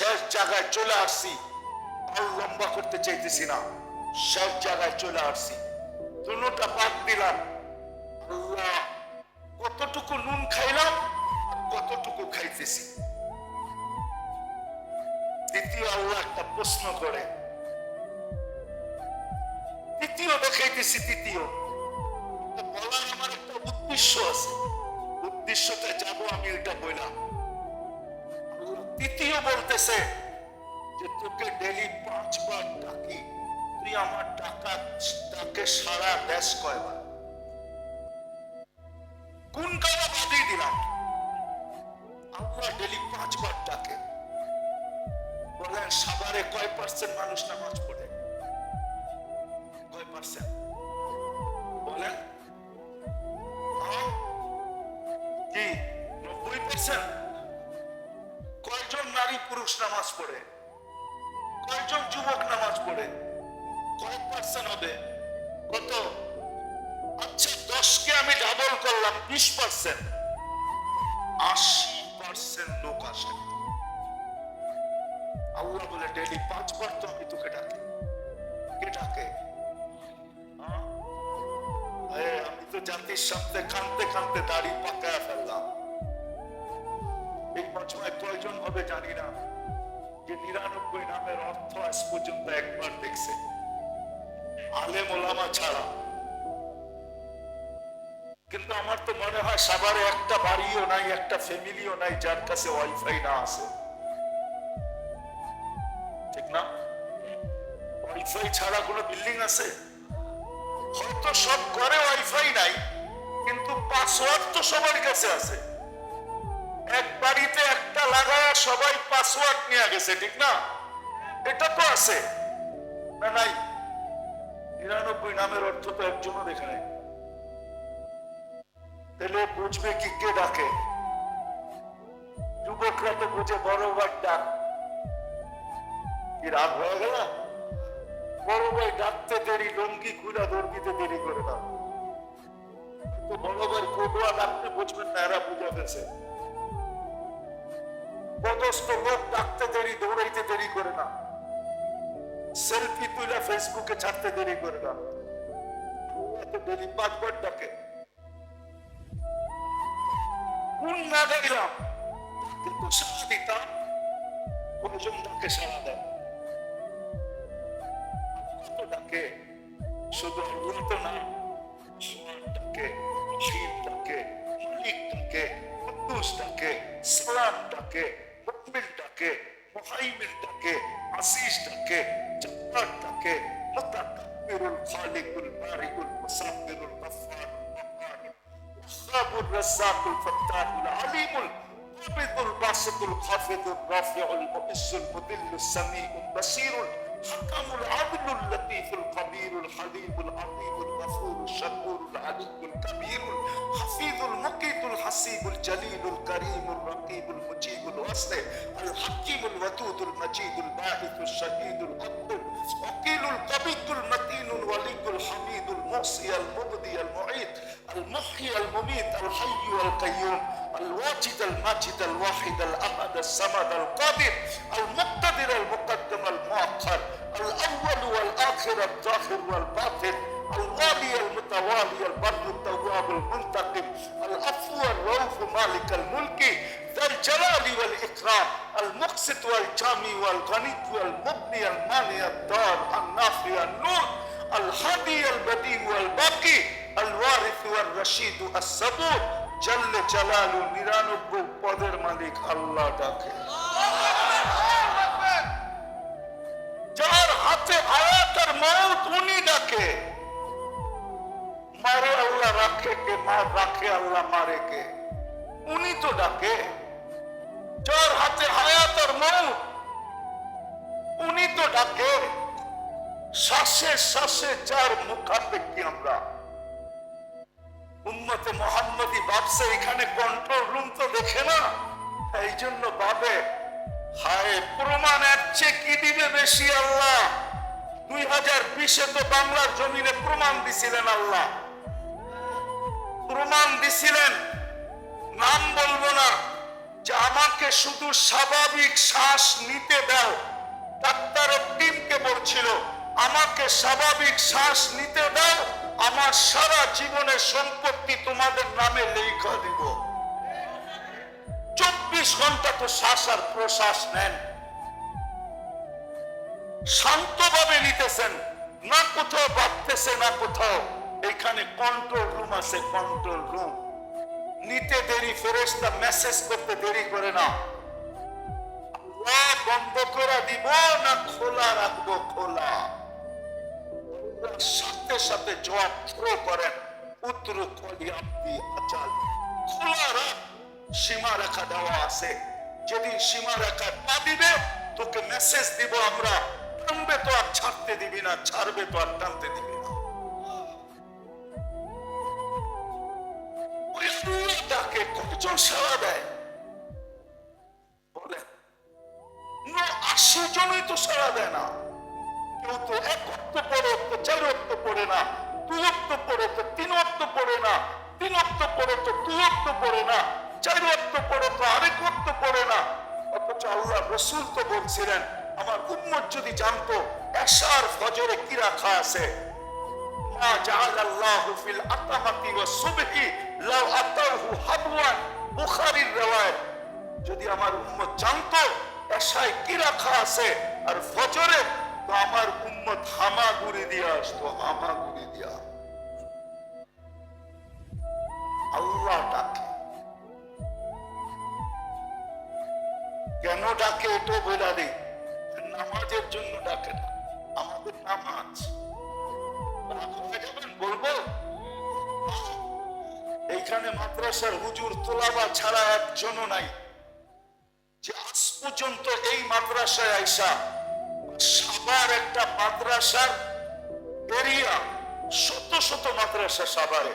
শেষ জায়গায় চলে আসছি। আর লম্বা করতে চাইতেছি না। শেষ জায়গায় চলে আসছি। দুটা বাদ দিলাম। কতটুকু নুন খাইলাম কতটুকু খাইতেছি। দ্বিতীয় আল্লাহ একটা প্রশ্ন করে। তৃতীয় দেখাইতেছি তৃতীয়। বলার আমার একটা উদ্দেশ্য আছে। উদ্দেশ্যতে যাব আমি এটা বললাম। তৃতীয় বলতেছে যে তোকে ডেলি পাঁচবার ডাকি। তুই আমার টাকা ডাকে সারা দেশ কয়বার। কোন কারা বাদই দিলাম? আল্লাহ ডেলি পাঁচবার ডাকে। বলেন, সাভারে কয় পার্সেন্ট মানুষ নামাজ পড়ে? কয় পার্সেন্ট বলেন। হ্যাঁ? কি? নব্বই পার্সেন্ট নারী পুরুষ নামাজ পড়ে। কয়জন যুবক নামাজ পড়ে? কয় পার্সেন্ট হবে। কত? আচ্ছা দশকে আমি ডাবল করলাম, বিশ পার্সেন্ট আশি পার্সেন্ট লোক আসে। আল্লাহ বলে ডেলি পাঁচবার তো আমি তোকে ডাকি। কে ডাকে? হ্যাঁ? আমি তো জাতির সামনে কানতে কানতে দাড়ি পাকায় ফেললাম। এই বছরে কয়জন হবে জানি না যে নিরানব্বই নামের অর্থ আজ পর্যন্ত একবার দেখছে। আলেম ওলামা ছাড়া। কিন্তু আমার তো মনে হয় সাভারে একটা বাড়িও নাই, একটা ফ্যামিলিও নাই, যার কাছে ওয়াইফাই না আছে। ঠিক না? ওয়াইফাই ছাড়া কোনো বিল্ডিং আছে? হয়তো সব ঘরে ওয়াইফাই নাই, কিন্তু পাসওয়ার্ড তো সবার কাছে আছে। এক বাড়িতে একটা লাগায় সবাই পাসওয়ার্ড নিয়ে গেছে, ঠিক না? এটা তো আছে। না, নাই। নিরানব্বই নামের অর্থ তো একজনও দেখে নাই। তাহলে বুঝবে কি কে ডাকে। যুবকরা তো বুঝে বড় ভাই ডাক। কি রাগ হয়ে গেল? বড় ভাই ডাকতে দেরি, লঙ্গি খুলা দর্গিতে দেরি করে না। বড় ভাই কোটোয়া ডাকতে বুঝবেন না, এরা বুঝে ফেলছে পদস্থ লোক ডাকতে দেরি, দৌড়াইতে দেরি করে না। সেলফি তুলে ফেসবুকে ছাড়তে দেরি করে না। এত দেরি পাঁচবার ডাকে। কোন না দেখলাম, কিন্তু সারা দিতাম। কয়জন ডাকে সারা দেয়। কত ডাকে, শুধু আল্লাহ তো না। সোয়ার ডাকে শিব ডাকে মালিক ডাকে, কুদ্দুস ডাকে, সালাম ডাকে। تاكي محيمنتك عزيزتك جبارتك متكبر الخالق البارئ المصبر الغفار القهار الوهاب الرزاق الفتاح العليم القابض الباسط الخافض الرافع المؤس المذل السميع البصير الحكم العدل اللطيف الخبير الحليم العظيم الغفور الشكور العلي الكبير الحفيظ المقيت الحسيب الجليل الكريم الرقيب المجيب الوصل الحكيم الودود المجيد الباعث الشهيد العبد الوكيل القبيض المتين الولي الحميد المحصي المبدي المعيد المحيي المميت الحي والقيوم الواجد الماجد الواحد الأحد الصمد القادر المقتدر المقدم المؤخر الأول والآخر الظاهر والباطن الوالي المتوالي البر التواب المنتقم العفو الرؤوف مالك الملك ذا الجلال والإكرام المقسط والجامي والغني والمبني المانع الدار النافع النور الهادي البديع والباقي الوارث والرشيد الصبور জল্লে চালালু নিরানব্বই পদের মালিক আল্লাহ ডাকে। যার হাতে আয়াতের মত উনি ডাকে। মারে আল্লাহ রাখে কে, মার রাখে আল্লাহ মারে কে। উনি তো ডাকে। যার হাতে হায়াতের মত উনি তো ডাকে। শ্বাসে শ্বাসে যার মুখাপেক্ষি মোহাম্মদী ভাবছে এখানে কন্ট্রোল রুম তো দেখে না? এই জন্য ভাবে হায়, প্রমাণ এর চেয়ে কি দিবে বেশি আল্লাহ? দুই হাজার বিশে তো বাংলার জমিনে প্রমাণ দিছিলেন আল্লাহ। প্রমাণ দিছিলেন। নাম বলব না, যে আমাকে শুধু স্বাভাবিক শ্বাস নিতে দাও। ডাক্তারের টিমকে বলছিল, আমাকে স্বাভাবিক শ্বাস নিতে দাও। আমার সারা জীবনের সম্পত্তি তোমাদের নামে লেখা দিব। চব্বিশ ঘণ্টা তো শ্বাস আর প্রশ্বাস নেন। শান্তভাবে নিতেছেন, না কোথাও বাঁধতেছে না কোথাও। এখানে কন্ট্রোল রুম আছে কন্ট্রোল রুম নিতে দেরি ফেরেস্তা মেসেজ করতে দেরি করে না। বন্ধ করে দিব না খোলা রাখব, খোলা। সাথে সাথে জবাব থ্রো করেন। পুত্র কলি আপনি আচাল খোলা রাখ সীমা রেখা দেওয়া আছে। যেদিন সীমা রেখা পা দিবে, তোকে মেসেজ দিব আমরা। টানবে তো আর ছাড়তে দিবি না, ছাড়বে তো আর টানতে দিবি না। আল্লাহটাকে কতজন সাড়া দেয়? বলেন। না আশি জনই তো সাড়া দেয় না। কেউ এক অর্থ পড়ে তো চার অর্থ পড়ে না দুই অর্থ পড়ে তো তিন অর্থ পড়ে না তিন অর্থ পড়ে তো দুই অর্থ পড়ে না চার অর্থ পড়ে তো আরেক অর্থ পড়ে না। অথচ আল্লাহ রসুল তো বলছিলেন, আমার উম্মত যদি জানতো, এশার ফজরে কি রাখা আছে? মা জাআল আল্লাহু ফিল আতামাতি ওয়াস সুবহি লাউ আতাহু হাবওয়ান, বুখারীর riwayat যদি আমার উম্মত জানতো, এশায় কি রাখা আছে? আর ফজরে তো আমার উম্মত হামাগুড়ি দিয়ে আসতো হামাগুড়ি দিয়া। আল্লাহ ডাকে। কেন ডাকে এটাও বলে দিই নামাজের জন্য ডাকে না। আমাদের নামাজ। বলব? এইখানে মাদ্রাসার হুজুর তোলাবা ছাড়া একজনও নাই। যে আজ পর্যন্ত এই মাদ্রাসায় আইসা সাবার একটা মাদ্রাসার এরিয়া শত শত মাদ্রাসা সাভারে।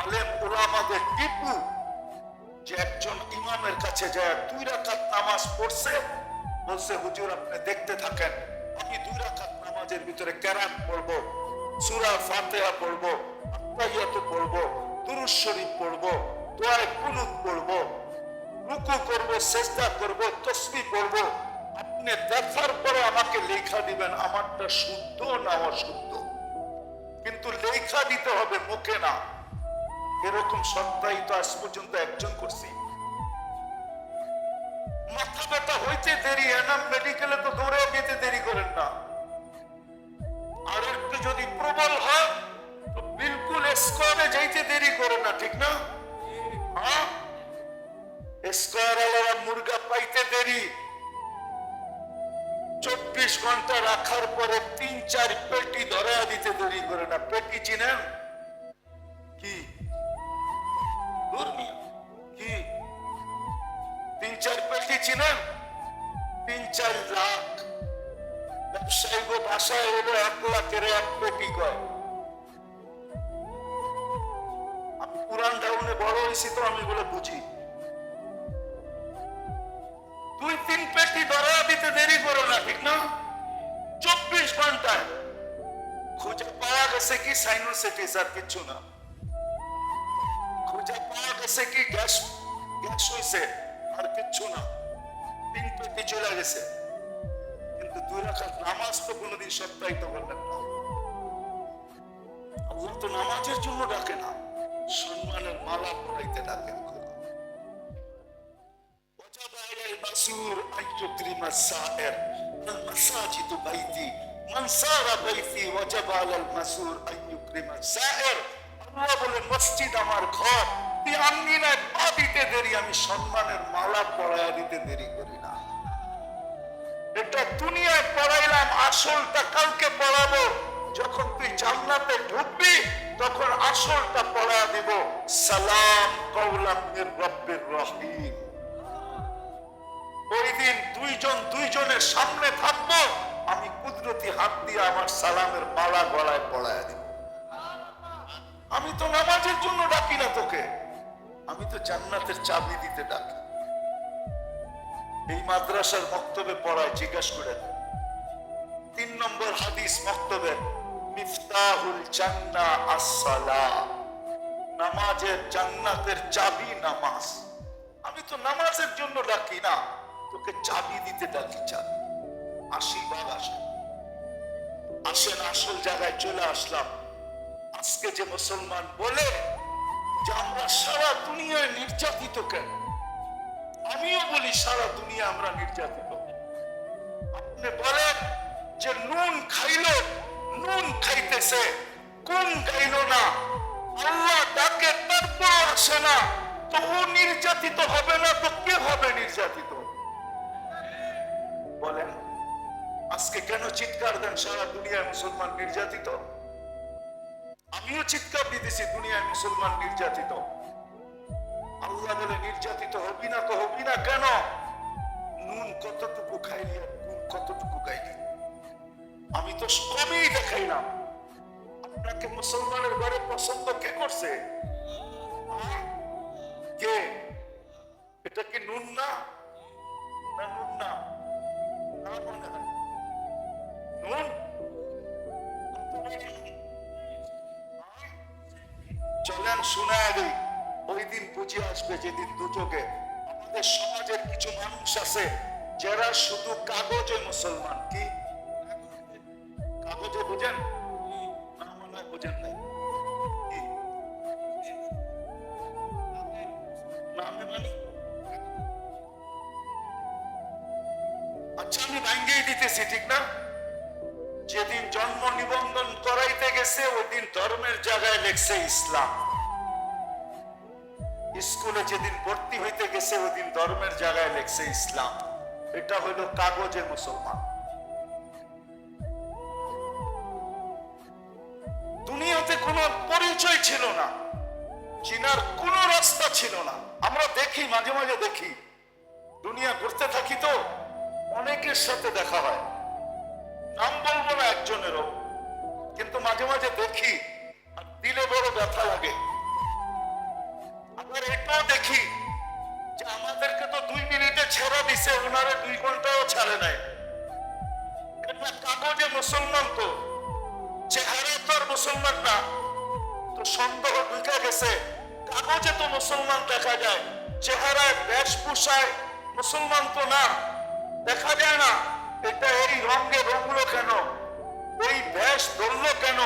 আলেম ওলামাদের টিপু, যে একজন ইমামের কাছে যায়, দুই রাকাত নামাজ পড়ছে, বলছে, হুজুর, আপনি দেখতে থাকেন, আমি দুই রাকাত নামাজের ভিতরে কেরাত পড়ব, সূরা ফাতিহা পড়ব, আত্মাহিয়াত পড়ব, দুরুদ শরীফ পড়ব, দোয়ায় কুনুত পড়ব, রুকু করব চেষ্টা করব তসবি পড়ব। আপনি দেখার পরে আমাকে লেখা দিবেন আমারটা শুদ্ধ না অশুদ্ধ? কিন্তু লেখা দিতে হবে মুখে না। এরকম সপ্তাহে তো আজ পর্যন্ত একজন করছি। মাথা ব্যথা হইতে দেরি এনাম মেডিকেলে তো দৌড়ে যেতে দেরি করেন না। আর একটু যদি প্রবল হয় তো বিলকুল স্কোয়ারে যাইতে দেরি করে না ঠিক না? হ্যাঁ? স্কোয়ার আলাদা মুরগা পাইতে দেরি। চব্বিশ ঘণ্টা রাখার পরে তিন, চার পেটি ধরা দিতে দেরি করে না। পেটি চিনেন? কি? কি? তিন, চার পেটি চিনেন? তিন, চার লাখ? ব্যবসায়িক ভাষায় হলো এক লাখের এক পেটি কয়। পুরান ডাউনে বড় হয়েছি তো, আমি এগুলো বুঝি। দুই তিন পেটি ধরা দিতে দেরি করো না, ঠিক না? চব্বিশ ঘন্টায় খুঁজে পাওয়া গেছে কি সাইনোসাইটিস আর কিছু না। খুঁজে পাওয়া গেছে কি গ্যাস গ্যাস হয়েছে আর কিচ্ছু না। তিন পেটি চলে গেছে। কিন্তু দুই রাখার নামাজ তো কোনোদিন সপ্তাহিত করলেন না। আল্লাহ তো নামাজের জন্য ডাকে না, সম্মানের মালা পড়াইতে ডাকেন المسور أن يكرم السائر المساجد بيتي من سار بيتي وجب على المسور أن يكرم السائر আল্লাহ বলে মসজিদ আমার ঘর তুই আমনি না পা দিতে দেরি আমি সম্মানের মালা পড়াইয়া দিতে দেরি করি না এটা দুনিয়ায় পড়াইলাম আসলটা কালকে পড়াবো যখন তুই জান্নাতে ঢুকবি তখন আসলটা পড়া দিব সালাম কৌলাম রব্বের রহিম ওই দুইজন দুইজনের সামনে থাকব, আমি কুদরতি হাত দিয়ে আমার সালামের মালা গলায় পড়ায় দিব। আমি তো নামাজের জন্য ডাকি না তোকে, আমি তো জান্নাতের চাবি দিতে ডাকি। এই মাদ্রাসার বক্তব্যে পড়ায় জিজ্ঞাস করে তিন নম্বর হাদিস বক্তব্যে মিফতাহুল জান্না আসসালা নামাজের জান্নাতের চাবি নামাজ। আমি তো নামাজের জন্য ডাকি না। তোকে চাবি দিতে ডাকি, চাবি। আশীর্বাদ আসে। আসেন আসল জায়গায় চলে আসলাম। আজকে যে মুসলমান বলে যে আমরা সারা দুনিয়ায় নির্যাতিত কেন? আমিও বলি সারা দুনিয়া আমরা নির্যাতিত। আপনি বলেন যে নুন খাইলো, নুন খাইতেছে কোন খাইলো না। আল্লাহ ডাকে, তারপর আসে না। তো ও নির্যাতিত হবে না, তো কে হবে নির্যাতিত? আজকে কেন চিৎকার দেন সারা দুনিয়ায় মুসলমান নির্যাতিত? আমিও চিৎকার দিতেছি দুনিয়ায় মুসলমান নির্যাতিত। আল্লাহ বলে, নির্যাতিত হবি না তো হবি না, কেন? নুন কতটুকু খাইলি আর নুন কতটুকু খাইলি আমি তো কমই দেখাইলাম। আপনাকে মুসলমানের ঘরে পছন্দ কে করছে? কে? এটা কি নুন না? না নুন না। না মনে হয়। চলেন শোনায় দিই ওই দিন বুঝে আসবে যেদিন দুচোখে আমাদের সমাজের কিছু মানুষ আছে, যারা শুধু কাগজে মুসলমান, কি? কাগজে বুঝেন? না নাই। মানে? আচ্ছা আমি ভাঙ্গেই দিতেছি, ঠিক না? যেদিন জন্ম নিবন্ধন করাইতে গেছে ওই দিন ধর্মের জায়গায় লেখছে ইসলাম। স্কুলে যেদিন ভর্তি হইতে গেছে ওই দিন ধর্মের জায়গায় লেখছে ইসলাম। এটা হইল কাগজে মুসলমান। দুনিয়াতে কোনো পরিচয় ছিল না। চিনার কোন রাস্তা ছিল না। আমরা দেখি, মাঝে মাঝে দেখি। দুনিয়া ঘুরতে থাকি তো, অনেকের সাথে দেখা হয়। নাম বলব না একজনেরও, কিন্তু মাঝে মাঝে দেখি দিলে বড় ব্যথা লাগে। আবার এটাও দেখি যে আমাদেরকে তো দুই মিনিটে ছেড়ে দিছে ওনারা দুই ঘন্টাও ছাড়ে নাই। কাগজে মুসলমান তো চেহারা তো আর মুসলমান না। তো সন্দেহ ঢুকে গেছে, কাগজে তো মুসলমান দেখা যায়, চেহারায় বেশভূষায় মুসলমান তো না, দেখা যায় না। এটা এই রঙে রঙলো কেন? এই বেশ ধরলো কেন?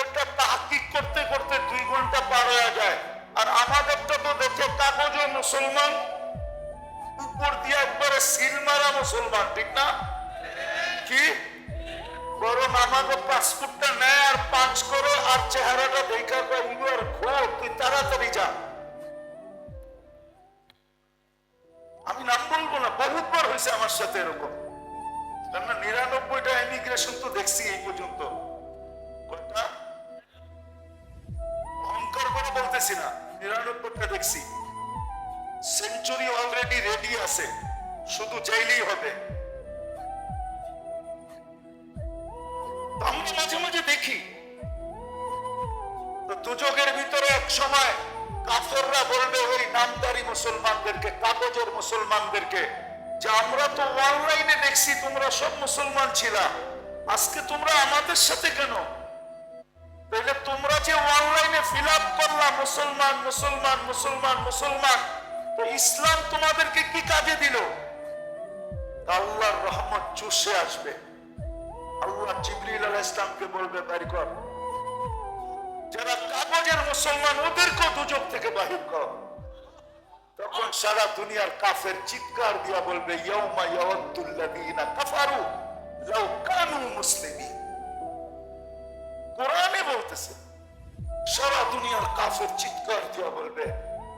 ওটা তাহাকিক করতে করতে দুই ঘণ্টা পার হয়ে যায়। আর আমাদেরটা তো দেখে কাগজে মুসলমান, উপর দিয়ে একবারে সিল মারা মুসলমান, ঠিক না? কি? বরং আমাকে পাসপোর্টটা নেয় আর পাঁচ করো আর চেহারাটা দেখা ইউ আর খোর তুই তাড়াতাড়ি যা। আমি নাম বলব না বহুতবার হয়েছে আমার সাথে এরকম। কেননা নিরানব্বইটা ইমিগ্রেশন তো দেখছি এই পর্যন্ত। কয়টা? অহংকার করে বলতেছি না, নিরানব্বইটা দেখছি। সেঞ্চুরি অলরেডি রেডি আছে, শুধু চাইলেই হবে। তো আমরা মাঝে মাঝে দেখি দুযোগের ভিতরে এক সময় কাফররা বলবে, ওই নামদারি মুসলমানদেরকে, কাগজের মুসলমানদেরকে যে আমরা তো অনলাইনে দেখছি তোমরা সব মুসলমান ছিলা। আজকে তোমরা আমাদের সাথে কেন? তাহলে তোমরা যে অনলাইনে ফিল আপ করলা, মুসলমান মুসলমান মুসলমান মুসলমান, তো ইসলাম তোমাদেরকে কি কাজে দিল? আল্লাহর রহমত চুষে আসবে। আল্লাহ জিবরিল আলাইহিস ইসলামকে বলবে বাড়ি কর। যারা কাগজের মুসলমান, ওদেরকেও দুজক থেকে বাহির কর। তখন সারা দুনিয়ার কাফের চিৎকার দিয়া বলবে, ইয়াউমা ইয়াওয়াদ্দুল্লাযীনা কাফারু লাউ কানু মুসলিমিন। কোরআনে বলতেছে, সারা দুনিয়ার কাফের চিৎকার দিয়া বলবে,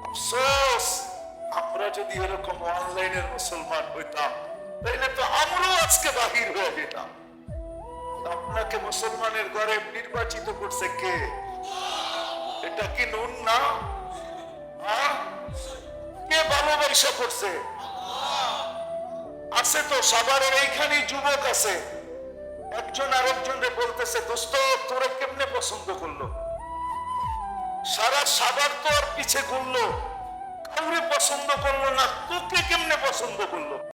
আফসোস, আমরা যদি এরকম অনলাইনের মুসলমান হইতাম, তাইলে তো আমরাও আজকে বাহির হয়ে যেতাম। আপনাকে মুসলমানের ঘরে নির্বাচিত করছে কে? এটা কি নুন না? আহ? কে ভালোবাসা করছে আছে তো সাভারের এইখানে যুবক আছে। একজন আরেকজনকে বলতেছে, দোস্ত, তোরে কেমনে পছন্দ করল? সারা সাভার তো আর পিছে ঘুরলো। কাউরে পছন্দ করল না, তোকে কেমনে পছন্দ করল?